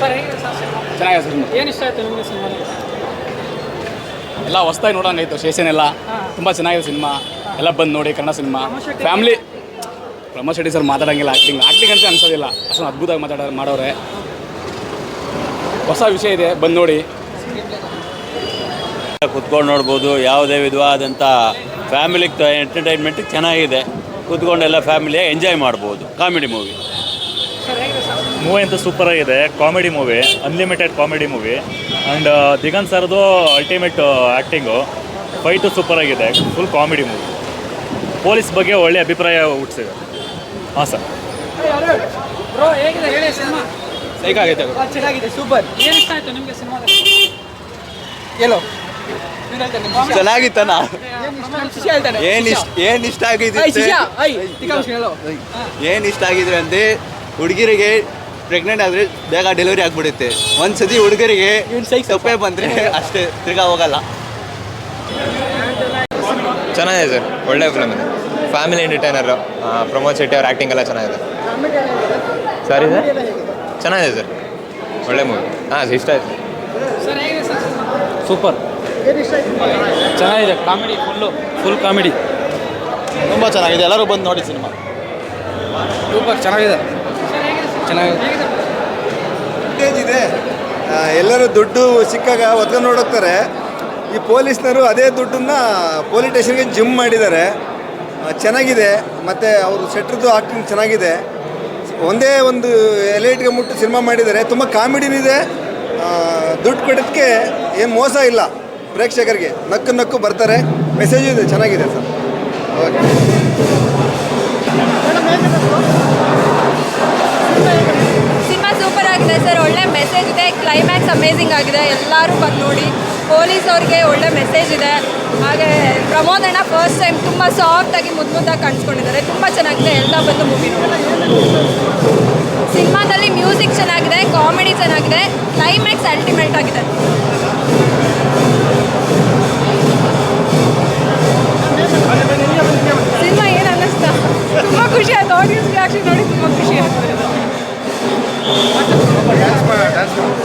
Sir ಹೇಗಿದೆ sir cinema? ಚೆನ್ನಾಗಿದೆ ಏನು ಇಷ್ಟ ಆಯ್ತು ನಿಮಗೆ ಸಿನಿಮಾ ಎಲ್ಲ ಹೊಸ್ದಾಗಿ ಸ್ಟೇಷನ್ ಎಲ್ಲ ತುಂಬ ಚೆನ್ನಾಗಿದೆ ಸಿನಿಮಾ. ಎಲ್ಲ ಬಂದು ನೋಡಿ Kannada cinema. Family Pramod Shetty sir ಮಾತಾಡೋಂಗಿಲ್ಲ acting acting ಅಂತ ಅನ್ಸೋದಿಲ್ಲ. ಅಷ್ಟೊಂದು ಅದ್ಭುತವಾಗಿ ಮಾತಾಡ ಮಾಡೋರೆ. ಹೊಸ ವಿಷಯ ಇದೆ ಬಂದು ನೋಡಿ. ಕುತ್ಕೊಂಡು ನೋಡ್ಬೋದು ಯಾವುದೇ ವಿಧವಾದಂಥ ಫ್ಯಾಮಿಲಿಗೆ ಎಂಟರ್ಟೈನ್ಮೆಂಟ್ ಚೆನ್ನಾಗಿದೆ. ಕುತ್ಕೊಂಡೆಲ್ಲ ಫ್ಯಾಮಿಲಿಯಾಗಿ ಎಂಜಾಯ್ ಮಾಡ್ಬೋದು. ಕಾಮಿಡಿ ಮೂವಿ ಮೂವಿ ಅಂತೂ ಸೂಪರ್ ಆಗಿದೆ. Comedy movie unlimited comedy movie and Diganth ಸರ್ದು ಅಲ್ಟಿಮೇಟ್ ಆ್ಯಕ್ಟಿಂಗು ಫೈಟು ಸೂಪರ್ ಆಗಿದೆ. ಫುಲ್ ಕಾಮಿಡಿ ಮೂವಿ ಪೊಲೀಸ್ ಬಗ್ಗೆ ಒಳ್ಳೆ ಅಭಿಪ್ರಾಯ ಹುಟ್ಟಿಸಿದೆ ಹಾಂ ಸರ್ ಬ್ರೋ ಹೇಗಿದೆ? ಹೇಳಿ ಸಿನಿಮಾ? ಹೇಗಾಗೈತೆ ಚೆನ್ನಾಗಿದೆ. ಸೂಪರ್ ಏನು ಇಷ್ಟ ಆಯ್ತು ನಿಮಗೆ ಎಲ್ಲೋ ಚೆನ್ನಾಗಿತ್ತನ ಏನು ಇಷ್ಟ? ಏನು ಇಷ್ಟ ಏನು ಇಷ್ಟ ಆಗಿದ್ರೆ ಅಂದರೆ ಹುಡುಗಿರಿಗೆ ಪ್ರೆಗ್ನೆಂಟ್ ಆದರೆ ಬೇಗ ಡೆಲಿವರಿ ಆಗಿಬಿಡುತ್ತೆ. ಒಂದು ಸತಿ ಹುಡುಗರಿಗೆ ತಪ್ಪೇ ಬಂದರೆ ಅಷ್ಟೇ ತಿರ್ಗಾ ಹೋಗಲ್ಲ. ಚೆನ್ನಾಗಿದೆ ಸರ್ ಒಳ್ಳೆ ಫಿಲಮ್ ಇದೆ. ಫ್ಯಾಮಿಲಿ ಎಂಟರ್ಟೈನರು ಪ್ರಮೋದ್ ಶೆಟ್ಟಿ ಅವ್ರ ಆ್ಯಕ್ಟಿಂಗ್ ಎಲ್ಲ ಚೆನ್ನಾಗಿದೆ. ಸರಿ ಸರ್ ಚೆನ್ನಾಗಿದೆ ಸರ್ ಒಳ್ಳೆ ಮೂವಿ ಹಾಂ ಇಷ್ಟ ಆಯ್ತು. ಸರ್ ಹೇಗಿದೆ ಸರ್ ಸಿನಿಮಾ ಸೂಪರ್ ಚೆನ್ನಾಗಿದೆ ಕಾಮಿಡಿ ಫುಲ್ಲು ಫುಲ್ ಕಾಮಿಡಿ ತುಂಬ ಚೆನ್ನಾಗಿದೆ ಎಲ್ಲರೂ ಬಂದು ನೋಡಿ ಸಿನಿಮಾ ಸೂಪರ್ ಚೆನ್ನಾಗಿದೆ. ಚೆನ್ನಾಗಿದೆ ಇದೆ. ಎಲ್ಲರೂ ದುಡ್ಡು ಸಿಕ್ಕಾಗ ಒತ್ಕೊಂಡು ನೋಡೋಗ್ತಾರೆ ಈ ಪೊಲೀಸ್ನವರು ಅದೇ ದುಡ್ಡನ್ನ ಪೊಲೀಸ್ ಸ್ಟೇಷನ್ಗೆ ಜಿಮ್ ಮಾಡಿದ್ದಾರೆ. ಚೆನ್ನಾಗಿದೆ. ಮತ್ತು ಅವರು ಸೆಟ್ರದ್ದು ಆಕ್ಟಿಂಗ್ ಚೆನ್ನಾಗಿದೆ. ಒಂದೇ ಒಂದು ಎಲೈಟ್ಗೆ ಮುಟ್ಟು ಸಿನಿಮಾ ಮಾಡಿದ್ದಾರೆ. ತುಂಬ ಕಾಮಿಡಿನೂ ಇದೆ. ಆ, ದುಡ್ಡು ಕೊಡೋದಕ್ಕೆ ಏನು ಮೋಸ ಇಲ್ಲ. ಪ್ರೇಕ್ಷಕರಿಗೆ ನಕ್ಕು ನಕ್ಕು ಬರ್ತಾರೆ. ಮೆಸೇಜು ಇದೆ. ಚೆನ್ನಾಗಿದೆ ಸರ್. ಓಕೆ ಆಗಿದೆ ಸರ್. ಒಳ್ಳೆ ಮೆಸೇಜ್ ಇದೆ. ಕ್ಲೈಮ್ಯಾಕ್ಸ್ ಅಮೇಝಿಂಗ್ ಆಗಿದೆ. ಎಲ್ಲರೂ ಬಂದು ನೋಡಿ. ಪೊಲೀಸ್ ಅವ್ರಿಗೆ ಒಳ್ಳೆ ಮೆಸೇಜ್ ಇದೆ. ಹಾಗೆ ಪ್ರಮೋದ್ ಅಣ್ಣ ಫಸ್ಟ್ ಟೈಮ್ ತುಂಬ ಸಾಫ್ಟಾಗಿ ಮುದ್ದು ಮುದ್ದಾಗಿ ಕಾಣಿಸ್ಕೊಂಡಿದ್ದಾರೆ. ತುಂಬ ಚೆನ್ನಾಗಿದೆ. ಎಲ್ಲ ಬಂದು ಮೂವಿ ಸಿನಿಮಾದಲ್ಲಿ ಮ್ಯೂಸಿಕ್ ಚೆನ್ನಾಗಿದೆ. ಕಾಮಿಡಿ ಚೆನ್ನಾಗಿದೆ. ಕ್ಲೈಮ್ಯಾಕ್ಸ್ ಅಲ್ಟಿಮೇಟ್ ಆಗಿದೆ. That's cool.